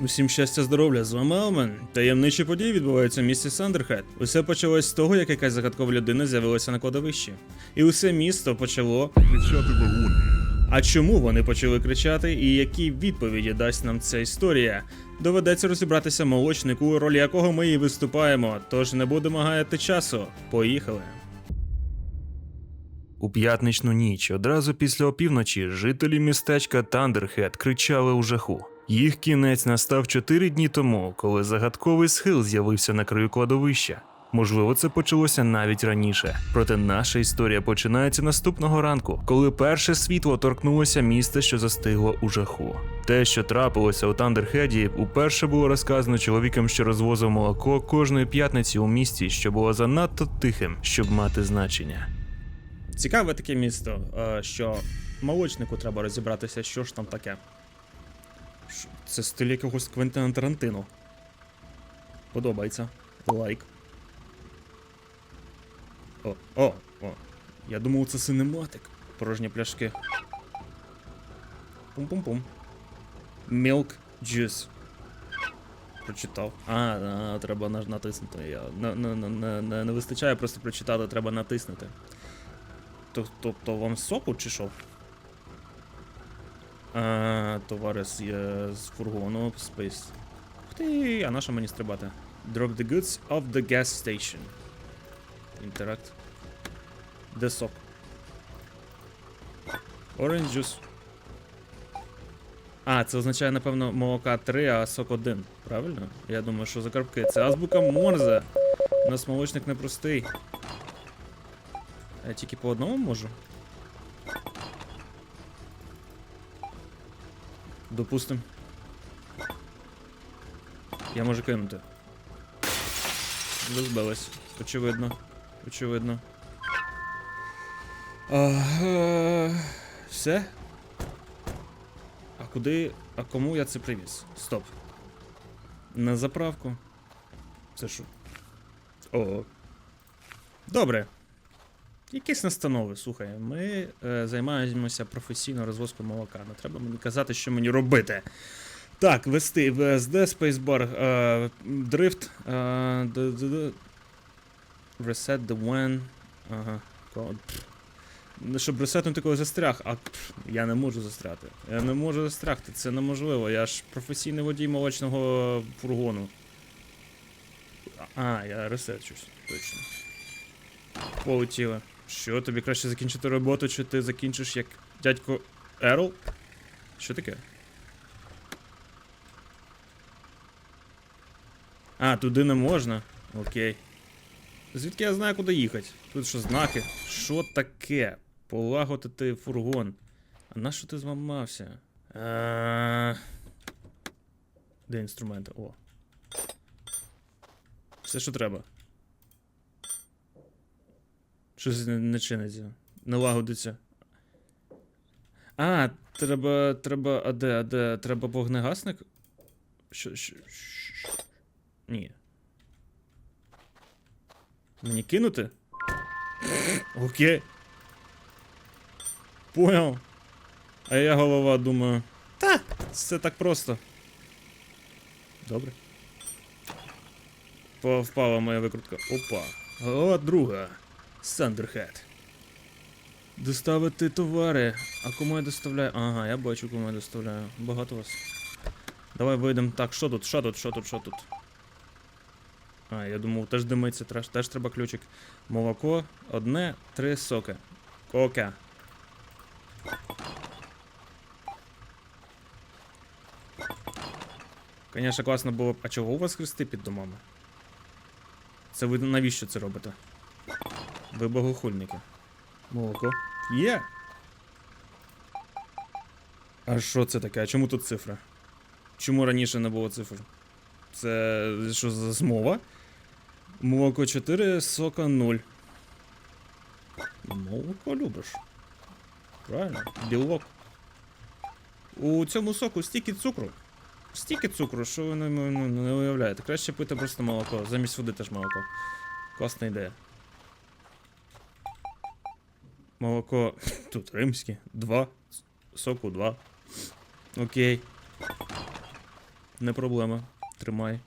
Усім щастя, здоров'я, з вами Алмен. Таємничі події відбуваються в місті Сандерхед. Усе почалось з того, як якась загадкова людина з'явилася на кладовищі. І усе місто почало. кричати в агонії. А чому вони почали кричати, і які відповіді дасть нам ця історія? Доведеться розібратися молочнику, у ролі якого ми і виступаємо. Тож не будемо гаяти часу. Поїхали. У п'ятничну ніч, одразу після опівночі, жителі містечка Тандерхед кричали у жаху. Їх кінець настав чотири дні тому, коли загадковий схил з'явився на краю кладовища. Можливо, це почалося навіть раніше. Проте наша історія починається наступного ранку, коли перше світло торкнулося міста, що застигло у жаху. Те, що трапилося у Тандерхеді, уперше було розказано чоловіком, що розвозив молоко кожної п'ятниці у місті, що було занадто тихим, щоб мати значення. Цікаве таке місто, е, що молочнику треба розібратися, що ж там таке. Це стиль якогось Квентина Тарантино. Подобається. Лайк. О, о, о. Я думав, це синематик. Порожні пляшки. Пум-пум-пум. Milk juice. Прочитав. А, а треба натиснути. Я не, не, не, не, не вистачає просто прочитати, треба натиснути. Тобто вам соку чи що? А, товари з, е, з фургону Space. Ух ти, а на що мені стрибати? Drop the goods of the gas station. Interact. Де сок? Orange juice. А, це означає, напевно, молока 3, а сок 1. Правильно? Я думаю, що за коробки. Це азбука Морзе. У нас молочник непростий. Я тільки по одному можу. Допустим. Я можу кинути. Розбилась. Очевидно. Очевидно. Ага. Все? А куди. А кому я це привіз? Стоп. На заправку. Це що? О. Добре. Якісь настанови, слухай, ми е, займаємося професійно розвозкою молока. Не треба мені казати, що мені робити. Так, вести VSD, Spacebar, е, Drift, е, д- д- д- Reset the when. Ага. Щоб ресетнути коли застряг, а пф, я не можу застряти. Я не можу застрягти, це неможливо. Я ж професійний водій молочного фургону. А, я ресетчусь, точно. Полетіли. Що, тобі краще закінчити роботу, чи ти закінчиш як дядько Ерл? Що таке? А, туди не можна. Окей. Звідки я знаю, куди їхати? Тут що, знаки? Що таке? Полагодити фургон. А на що ти зламався? Де інструменти? О. Все, що треба. Щось не, чиниться. Не лагодиться. А, треба. треба. А де, а де? Треба вогнегасник? Що. що, що? Ні. Мені кинути? Окей. Понял. А я голова думаю. Та, це так просто. Добре. По- Впала моя викрутка. Опа. О, друга. Сандерхед. Доставити товари. А кому я доставляю? Ага, я бачу, кому я доставляю. Багато вас. Давай вийдемо. Так, що тут? Що тут? Що тут? Що тут? А, я думав, теж димиться, теж, теж треба ключик. Молоко, одне, три соки. Кока. Конечно, класно було б. А чого у вас хрести під домами? Це ви навіщо це робите? Ви богохульники. Молоко. Є. А що це таке? А чому тут цифра? Чому раніше не було цифр? Це що за змова? Молоко 4, сока 0. Молоко любиш. Правильно, білок. У цьому соку стільки цукру. Стільки цукру, що ви не, не, не уявляєте. Краще пити просто молоко. Замість води теж молоко. Класна ідея. Молоко. Тут римське. Два. Соку два. Окей. Не проблема. Тримай.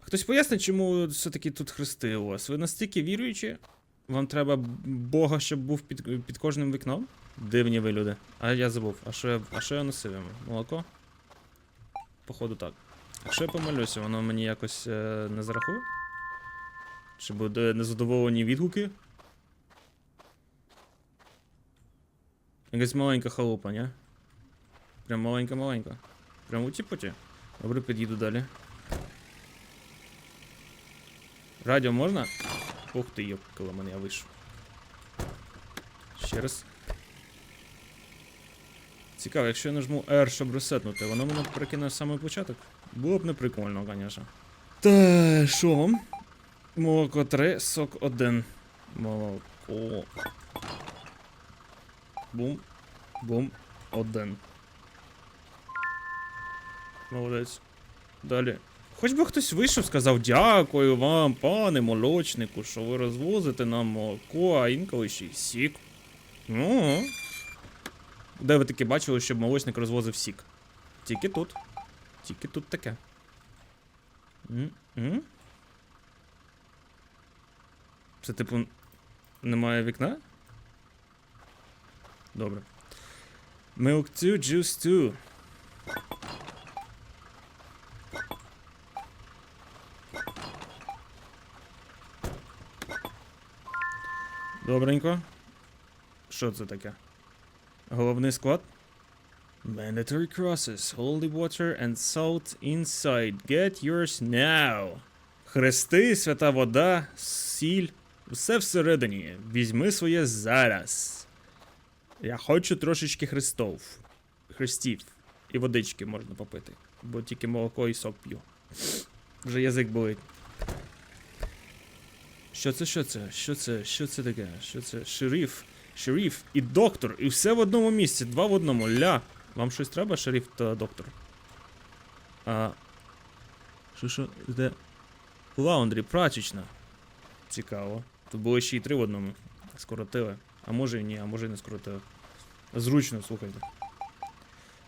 Хтось пояснить, чому все-таки тут хрести у вас? Ви настільки віруючі? Вам треба Бога, щоб був під, під кожним вікном? Дивні ви люди. А я забув. А що я, а що я носив йому? Молоко? Походу так. Якщо я помилюся, воно мені якось е, не зарахує? Чи буде незадоволені відгуки? Якась маленька халупа, ні? Прям маленька-маленька. Прям у тіпоті. Добре, під'їду далі. Радіо можна? Ух ти, йопкала мене, я вийшов. Ще раз. Цікаво, якщо я нажму R, щоб ресетнути, воно мене перекине в початок. Було б не прикольно, звісно. Та що? Молоко 3, сок 1. Молоко. Бум. Бум. 1. Молодець. Далі. Хоч би хтось вийшов, сказав дякую вам, пане молочнику, що ви розвозите нам молоко, а інколи ще й сік. Ну. Де ви таки бачили, щоб молочник розвозив сік? Тільки тут. Тільки тут таке. М-м? Це типу. Немає вікна? Добре. Milk 2, Juice 2. Добренько. Що це таке? Головний склад? Mandatory crosses, holy water and salt inside. Get yours now. Хрести, свята вода, сіль. Все всередині. Візьми своє зараз. Я хочу трошечки хрестов. Хрестів. І водички можна попити. Бо тільки молоко і сок п'ю. Вже язик болить. Що це, що це? Що це? Що це таке? Що це? Шериф. Шериф і доктор. І все в одному місці. Два в одному. Ля. Вам щось треба, шериф та доктор? А. Що що? Де? Лаундрі, прачечна. Цікаво. Тут було ще й три в одному. Скоротили. А може і ні, а може і не скоротили. Зручно, слухайте.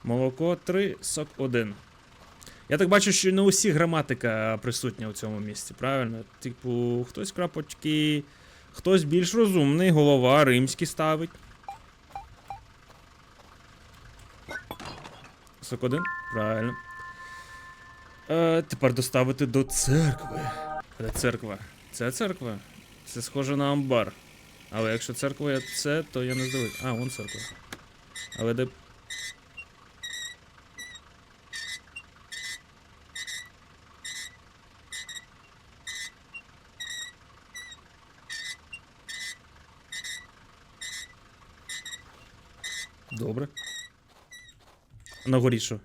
Молоко 3, сок 1. Я так бачу, що не усі граматика присутня у цьому місці, правильно? Типу, хтось крапочки, хтось більш розумний, голова римський ставить. Сок 1? Правильно. Е, тепер доставити до церкви. Де церква? Це церква. Це схоже на амбар. Але якщо церква це, то я не здивуюсь. А, вон церква. Але де. Добре. На горі що?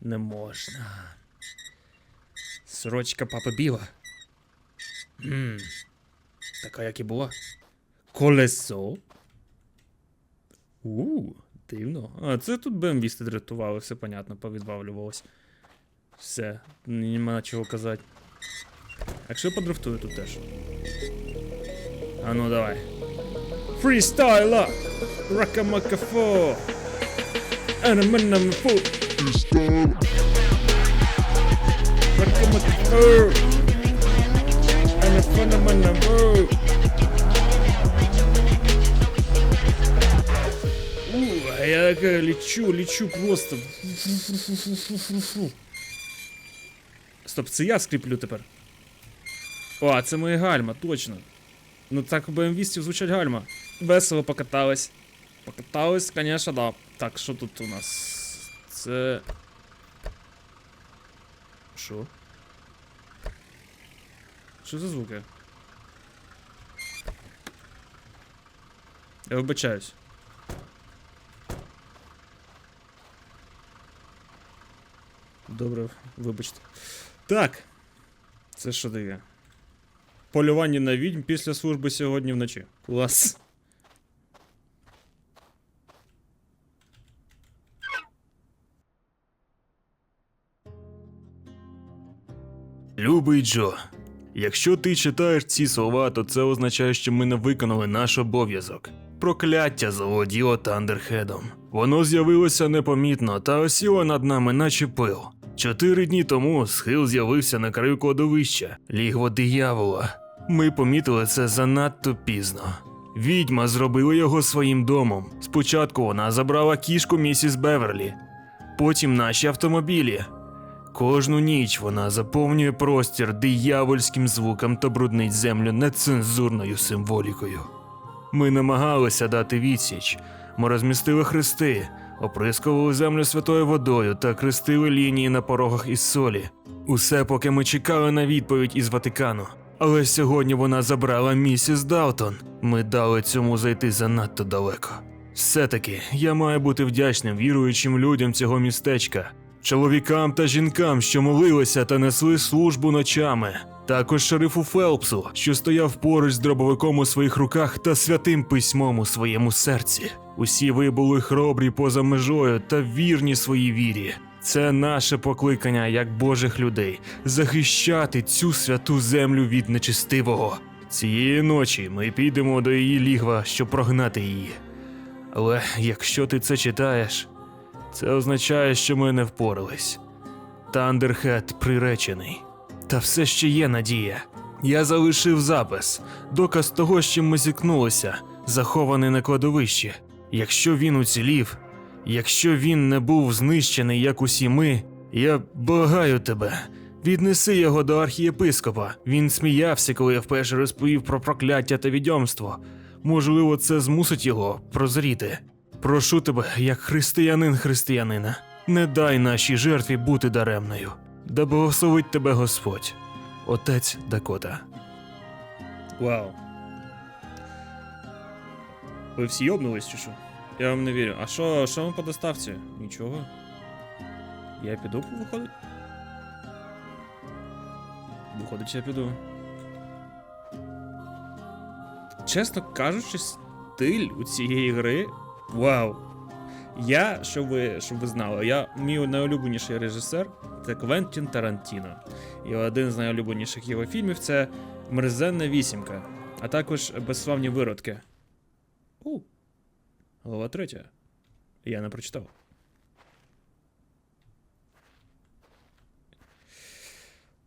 Не можна. Сорочка папи біла. Така, як і була. Колесо. У, дивно. А, це тут БМВісти дратували, все понятно, повідбавлювалось. Все, нема чого казати. Якщо я подрифтую тут теж. А ну давай. Фрістайла! Ракамакафо! Анаманамафу! Ракамакафо! Такая лечу, лечу просто. Стоп, це я скріплю тепер. О, це моє гальма, точно. Ну так у БМВістів звучать гальма. Весело покатались. Покатались, конечно, да. Так, що тут у нас? Це. Що? Що за звуки? Я вибачаюсь. Добре, вибачте. Так. Це що таке? Полювання на відьм після служби сьогодні вночі. Клас. Любий Джо, якщо ти читаєш ці слова, то це означає, що ми не виконали наш обов'язок. Прокляття заволоділо Тандерхедом. Воно з'явилося непомітно та осіло над нами, наче пил. Чотири дні тому схил з'явився на краю кладовища, лігво диявола. Ми помітили це занадто пізно. Відьма зробила його своїм домом. Спочатку вона забрала кішку місіс Беверлі, потім наші автомобілі. Кожну ніч вона заповнює простір диявольським звуком та бруднить землю нецензурною символікою. Ми намагалися дати відсіч. Ми розмістили хрести, оприскували землю святою водою та крестили лінії на порогах із солі. Усе поки ми чекали на відповідь із Ватикану. Але сьогодні вона забрала місіс Далтон. Ми дали цьому зайти занадто далеко. Все-таки я маю бути вдячним віруючим людям цього містечка, чоловікам та жінкам, що молилися та несли службу ночами. Також шерифу Фелпсу, що стояв поруч з дробовиком у своїх руках та святим письмом у своєму серці. Усі ви були хоробрі поза межою та вірні своїй вірі. Це наше покликання як Божих людей захищати цю святу землю від нечистивого. Цієї ночі ми підемо до її лігва, щоб прогнати її. Але якщо ти це читаєш, це означає, що ми не впорались. Тандерхед приречений. Та все ще є надія. Я залишив запис, доказ того, з чим ми зіткнулися, захований на кладовищі. Якщо він уцілів, якщо він не був знищений, як усі ми, я благаю тебе. Віднеси його до архієпископа. Він сміявся, коли я вперше розповів про прокляття та відьомство. Можливо, це змусить його прозріти. Прошу тебе, як християнин християнина, не дай нашій жертві бути даремною. Да благословить тебе Господь, Отець Дакота. Вау. Ви всі йобнулись чи що? Я вам не вірю. А що, що вам по доставці? Нічого. Я піду, виходить? Виходить, я піду. Чесно кажучи, стиль у цієї гри. Вау. Я, щоб ви, щоб ви знали, я мій найулюбленіший режисер це Квентін Тарантіно. І один з найулюбленіших його фільмів це Мерзенна вісімка, а також безславні виродки. У. Глава третя. Я не прочитав.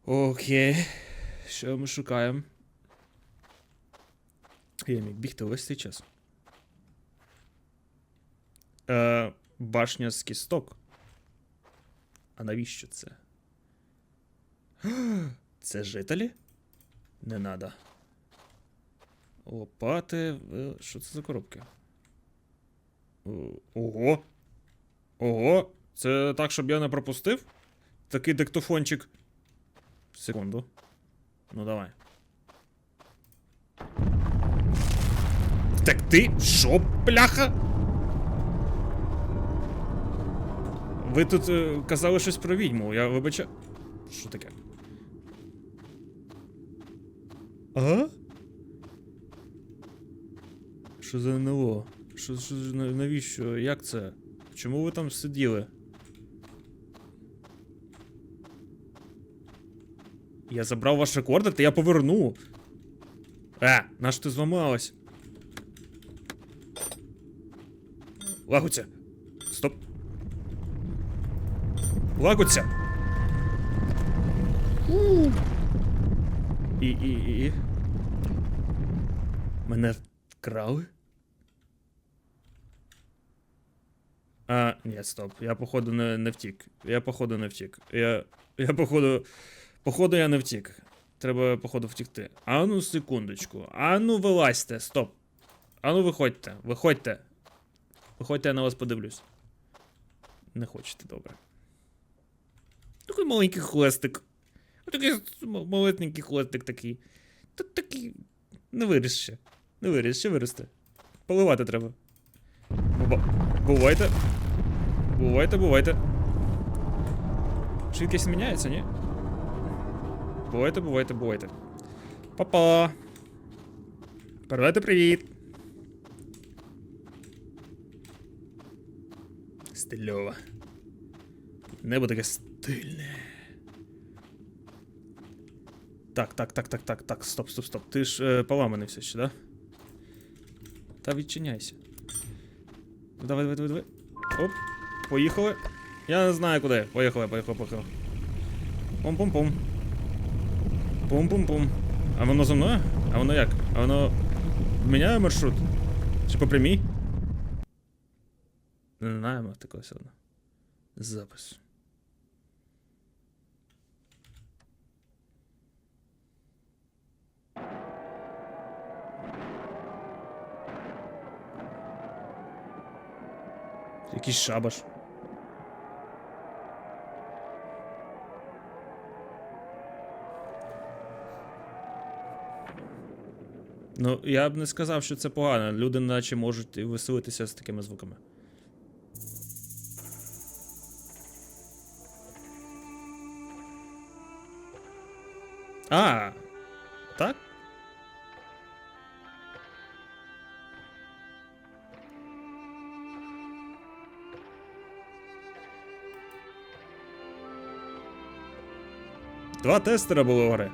Окей. Що ми шукаємо? Я міг бігти весь цей час. Е, башня з кісток. А навіщо це? Це жителі? Не надо. Лопати. е, Що це за коробки? Ого. Ого. Це так, щоб я не пропустив? Такий диктофончик. Секунду. Ну давай. Так ти що, бляха? Ви тут е, казали щось про відьму, я вибачаю. Що таке? А? Що за НЛО? Що, що, навіщо? Як це? Чому ви там сиділи? Я забрав ваш рекорд, та я поверну. Е, наш ти зламалась? Лагуться. Стоп. Лагуться. І, і, і. Мене вкрали? А, ні, стоп. Я походу не, не втік. Я походу не втік. Я. Я походу. Походу я не втік. Треба, походу, втікти. А ну, секундочку. А ну, вилазьте, стоп. А ну, виходьте, виходьте. Виходьте, я на вас подивлюсь. Не хочете, добре. Такий маленький хлестик. Такий м- малесенький хлестик такий. Тут такий. Не виріс ще. Не виріс, ще виросте. Поливати треба. Бува- Бувайте. Бувайте, бувайте. Швидкість міняється, ні? Бувайте, бувайте, бувайте. Па-па. Передайте привіт. Стильова. Небо таке стильне. Так, так, так, так, так, так, стоп, стоп, стоп. Ти ж е, поламаний все ще, да? Та відчиняйся. Давай, давай, давай, давай. Оп, поїхали. Я не знаю куди. Поїхали, поїхали, поїхали. Пум-пум-пум. Пум-пум-пум. А воно за мною? А воно як? А воно міняє маршрут? Чи по прямій? Не знаємо такого все одно. Запис. Якийсь шабаш. Ну, я б не сказав, що це погано. Люди наче можуть веселитися з такими звуками. А, Два тестера було гри.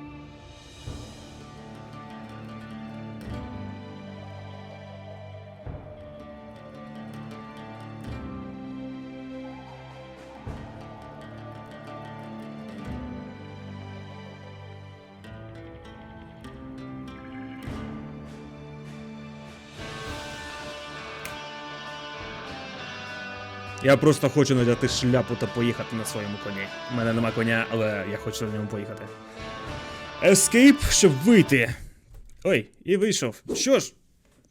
Я просто хочу надяти шляпу та поїхати на своєму коні. У мене нема коня, але я хочу на ньому поїхати. Escape, щоб вийти. Ой, і вийшов. Що ж,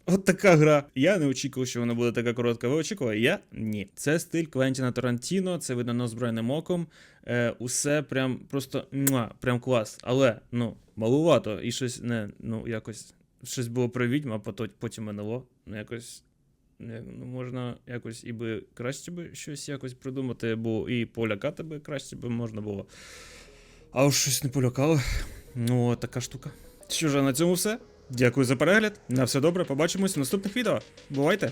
от така гра. Я не очікував, що вона буде така коротка. Ви очікували? Я ні. Це стиль Квентіна Тарантіно, це видно неозброєним оком. Е, усе прям просто муа, прям клас. Але ну, малувато. І щось не, ну, якось. Щось було про відьма, а потім, НЛО. Ну, якось. Ну, можна якось і би краще би щось якось придумати, бо і полякати би краще би можна було. А уж щось не полякало. Ну, така штука. Що ж, на цьому все. Дякую за перегляд. На все добре, побачимось в наступних відео. Бувайте!